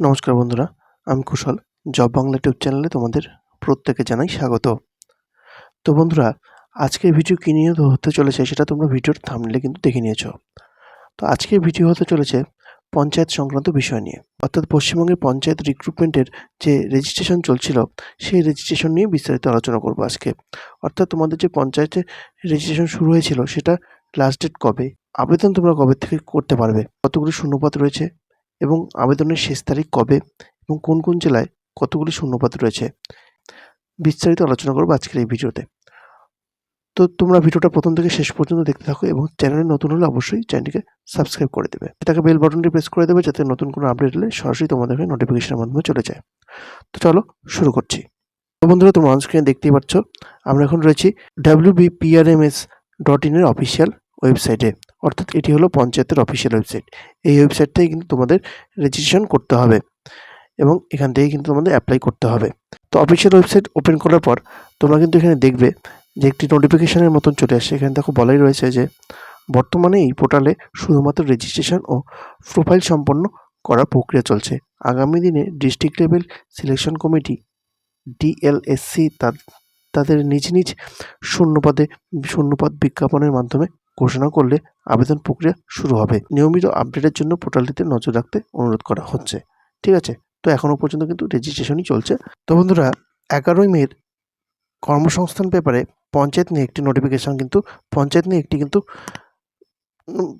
নমস্কার বন্ধুরা, আমি কুশল, জব বাংলা ইউটিউব চ্যানেলে তোমাদের প্রত্যেকে জানাই স্বাগত। তো বন্ধুরা, আজকের ভিডিও কী নিয়ে হতে চলেছে সেটা তোমরা ভিডিওর থামলে কিন্তু দেখে নিয়েছো। তো আজকের ভিডিও হতে চলেছে পঞ্চায়েত সংক্রান্ত বিষয় নিয়ে। অর্থাৎ পশ্চিমবঙ্গের পঞ্চায়েত রিক্রুটমেন্টের যে রেজিস্ট্রেশন চলছিল, সেই রেজিস্ট্রেশন নিয়ে বিস্তারিত আলোচনা করব আজকে। অর্থাৎ তোমাদের যে পঞ্চায়েতে রেজিস্ট্রেশন শুরু হয়েছিল, সেটা লাস্ট ডেট কবে? আবেদন তোমরা কবে থেকে করতে পারবে? কতগুলি শূন্যপদ রয়েছে? এবং আবেদনের শেষ তারিখ কবে এবং কোন কোন জেলায় কতগুলি শূন্যপদ রয়েছে? বিস্তারিত আলোচনা করব আজকের এই ভিডিওতে। তো তোমরা ভিডিওটা প্রথম থেকে শেষ পর্যন্ত দেখতে থাকো এবং চ্যানেলে নতুন হলে অবশ্যই চ্যানেলটিকে সাবস্ক্রাইব করে দেবে। এটাকে বেল বাটনটি প্রেস করে দেবে যাতে নতুন কোনো আপডেট এলে সরাসরি তোমাদের নোটিফিকেশনের মাধ্যমে চলে যায়। তো চলো শুরু করছি। তো বন্ধুরা তোমরা অনস্ক্রিনে দেখতেই পাচ্ছ, আমরা এখন রয়েছি ডাব্লিউ বিপিআরএমএস ডট ইনের অফিসিয়াল ওয়েবসাইটে অর্থাৎ এটি হলো পঞ্চায়েতের অফিসিয়াল ওয়েবসাইট এই ওয়েবসাইট থেকে কিন্তু তোমাদের রেজিস্ট্রেশন করতে হবে এবং এখান থেকে কিন্তু তোমাদের অ্যাপ্লাই করতে হবে। তো অফিসিয়াল ওয়েবসাইট ওপেন করার পর তোমরা কিন্তু এখানে দেখবে যে একটি নোটিফিকেশনের মতন চলে আসছে। এখানে দেখো বলাই রয়েছে যে বর্তমানে এই পোর্টালে শুধুমাত্র রেজিস্ট্রেশন ও প্রোফাইল সম্পন্ন করার প্রক্রিয়া চলছে। আগামী দিনে district level selection committee DLSC তাদের নিজ নিজ শূন্যপদে, শূন্যপদ বিজ্ঞাপনের মাধ্যমে ঘোষণা করলে আবেদন প্রক্রিয়া শুরু হবে। নিয়মিত আপডেটের জন্য পোর্টালটিতে নজর রাখতে অনুরোধ করা হচ্ছে। ঠিক আছে? তো এখনও পর্যন্ত কিন্তু রেজিস্ট্রেশনই চলছে। তো বন্ধুরা, এগারোই মের কর্মসংস্থান পেপারে পঞ্চায়েত নিয়ে একটি নোটিফিকেশন কিন্তু, পঞ্চায়েত নিয়ে একটি কিন্তু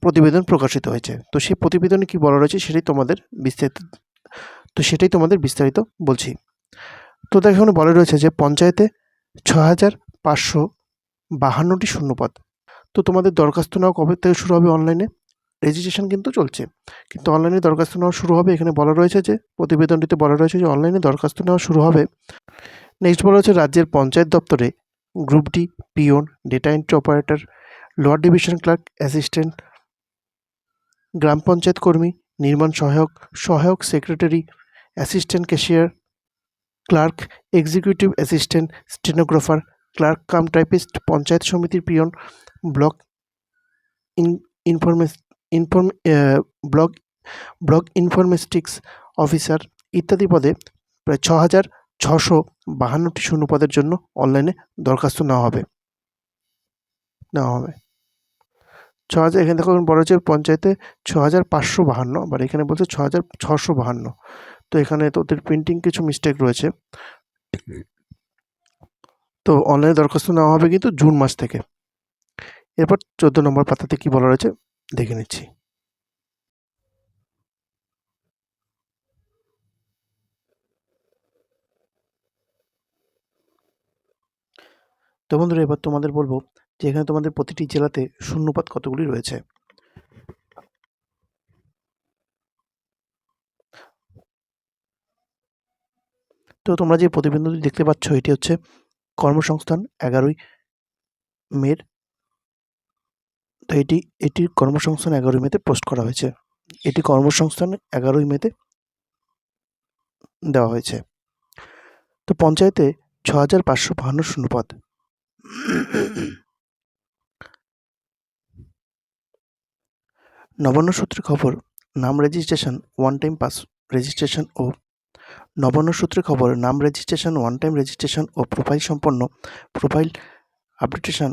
প্রতিবেদন প্রকাশিত হয়েছে। তো সেই প্রতিবেদনে কি বলা রয়েছে সেটাই তোমাদের বিস্তারিত, তো সেটাই তোমাদের বিস্তারিত বলছি। তো দেখো বলা রয়েছে যে পঞ্চায়েতে ছ হাজার পাঁচশো বাহান্নটি শূন্যপদ তো তোমাদের দরখাস্ত নেওয়া কবে থেকে শুরু হবে অনলাইনে রেজিস্ট্রেশন কিন্তু চলছে। কিন্তু অনলাইনে দরখাস্ত নেওয়া শুরু হবে, এখানে বলা রয়েছে যে, প্রতিবেদনটিতে বলা রয়েছে যে অনলাইনে দরখাস্ত নেওয়া শুরু হবে। নেক্সট বলা হচ্ছে রাজ্যের পঞ্চায়েত দপ্তরে group D peon data entry operator lower division clerk assistant গ্রাম পঞ্চায়েত কর্মী নির্মাণ সহায়ক সহায়ক secretary assistant cashier clerk executive assistant stenographer clerk cum typist, panchayat সমিতির peon block in, informatics, inform block block informatics officer ইত্যাদি পদে প্রায় ছ হাজার ছশো বাহান্নটি শূন্যপদের জন্য অনলাইনে দরখাস্ত নেওয়া হবে। নেওয়া হবে। ছ হাজার এখানে দেখো বলা হচ্ছে পঞ্চায়েতে ছ হাজার পাঁচশো বাহান্ন, আবার এখানে বলছে ছ হাজার ছশো বাহান্ন। তো এখানে তোদের প্রিন্টিং কিছু মিস্টেক রয়েছে। তো অনলাইনে দরখাস্ত নেওয়া হবে কিন্তু জুন মাস থেকে। এরপর চোদ্দ নম্বর পাতাতে কি বলা রয়েছে, দেখে নিচ্ছি। তো বন্ধুরা, এবার তোমাদের বলব যে এখানে তোমাদের প্রতিটি জেলাতে শূন্যপাত কতগুলি রয়েছে। তো তোমরা যে প্রতিবেদনটি দেখতে পাচ্ছ, এটি হচ্ছে কর্মসংস্থান এগারোই মের। তো এটি এটি কর্মসংস্থান এগারোই মেতে পোস্ট করা হয়েছে। এটি কর্মসংস্থান এগারোই মেতে দেওয়া হয়েছে। তো পঞ্চায়েতে ছ হাজার পাঁচশো বাহান্ন শূন্যপদ। নবান্ন সূত্রে খবর, নাম registration one time pass registration ও নবান্ন সূত্রে খবর, নাম রেজিস্ট্রেশন ওয়ান টাইম রেজিস্ট্রেশন ও প্রোফাইল সম্পন্ন প্রোফাইল আপডেটেশন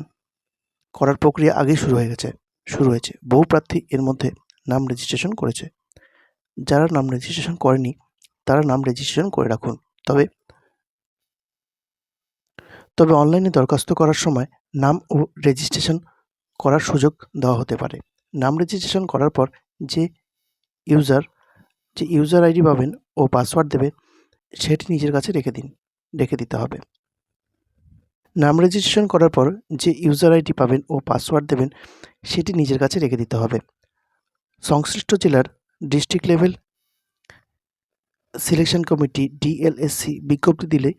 করার প্রক্রিয়া আগেই শুরু হয়ে গেছে, শুরু হয়েছে। বহু প্রার্থী এর মধ্যে নাম রেজিস্ট্রেশন করেছে। যারা নাম রেজিস্ট্রেশন করেনি, তারা নাম রেজিস্ট্রেশন করে রাখুন। তবে তবে অনলাইনে দরখাস্ত করার সময় নাম ও রেজিস্ট্রেশন করার সুযোগ দেওয়া হতে পারে। নাম রেজিস্ট্রেশন করার পর যে ইউজার যে ইউজার আইডি পাবেন ও পাসওয়ার্ড দেবে সেটি নিজের কাছে রেখে দিন, রেখে দিতে হবে। নাম রেজিস্ট্রেশন করার পর যে ইউজার আইডি পাবেন ও পাসওয়ার্ড দেবেন, সেটি নিজের কাছে রেখে দিতে হবে। সংশ্লিষ্ট জেলার district level selection committee DLSC বিজ্ঞপ্তি দিলে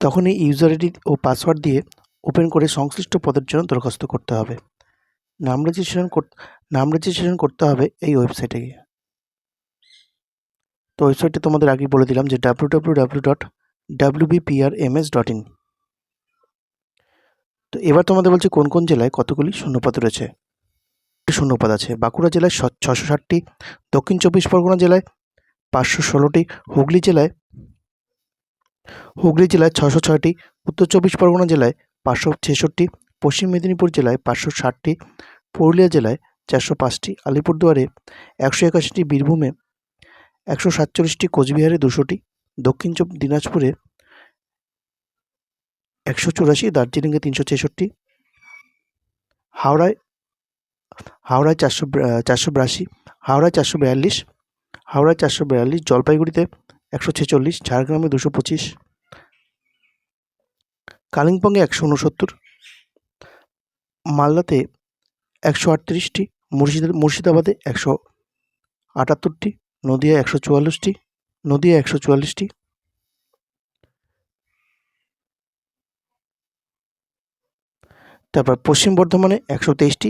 তখন এই ইউজার আইডি ও পাসওয়ার্ড দিয়ে ওপেন করে সংশ্লিষ্ট পদের জন্য দরখাস্ত করতে হবে। নাম রেজিস্ট্রেশন নাম রেজিস্ট্রেশন করতে হবে এই ওয়েবসাইটে গিয়ে। তো ওয়েবসাইটে তোমাদের আগেই বলে দিলাম যে W W W dot W BPRMS dot in তো এবার তোমাদের বলছে কোন কোন জেলায় কতগুলি শূন্যপদ রয়েছে? শূন্যপদ আছে বাঁকুড়া জেলায় ছশো ষাটটি, দক্ষিণ চব্বিশ পরগনা জেলায় পাঁচশো ষোলোটি, হুগলি জেলায় হুগলি জেলায় ছশো ছয়টি, উত্তর চব্বিশ পরগনা জেলায় পাঁচশো ছেষট্টি, পশ্চিম মেদিনীপুর জেলায় পাঁচশো ষাটটি, পুরুলিয়া জেলায় চারশো পাঁচটি, আলিপুরদুয়ারে একশো একাশিটি, বীরভূমে একশো সাতচল্লিশটি কোচবিহারে, দুশোটি দক্ষিণ চব দিনাজপুরে, একশো চুরাশি দার্জিলিংয়ে তিনশো ছেষট্টি, হাওড়ায় হাওড়ায় চারশো চারশো বিরাশি, হাওড়ায় চারশো বিয়াল্লিশ, হাওড়ায় চারশো বিয়াল্লিশ, জলপাইগুড়িতে একশো ছেচল্লিশ, ঝাড়গ্রামে দুশো পঁচিশ, কালিম্পংয়ে একশো উনসত্তর, মালদাতে একশো আটত্রিশটি, মুর্শিদা, মুর্শিদাবাদে একশো আটাত্তরটি নদিয়া একশো চুয়াল্লিশটি, নদিয়া একশো চুয়াল্লিশটি। তারপর পশ্চিম বর্ধমানে একশো তেইশটি,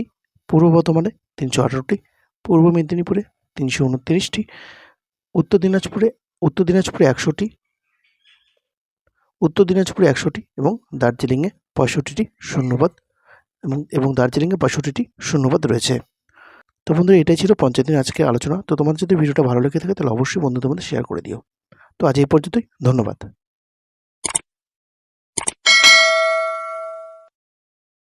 পূর্ব বর্ধমানে তিনশো আঠারোটি, পূর্ব মেদিনীপুরে তিনশো উনত্রিশটি, উত্তর দিনাজপুরে উত্তর দিনাজপুরে একশোটি, উত্তর দিনাজপুরে একশোটি এবং দার্জিলিংয়ে পঁয়ষট্টিটি শূন্যপদ এবং এবং দার্জিলিংয়ে পঁয়ষট্টিটি শূন্যপদ রয়েছে। তো বন্ধু এটাই ছিল পঞ্চায়েত দিন আজকে আলোচনা। তো তোমার যদি ভিডিওটা ভালো লেগে থাকে, তাহলে অবশ্যই বন্ধুদের মধ্যে শেয়ার করে দিও। তো আজ এই পর্যন্তই, ধন্যবাদ।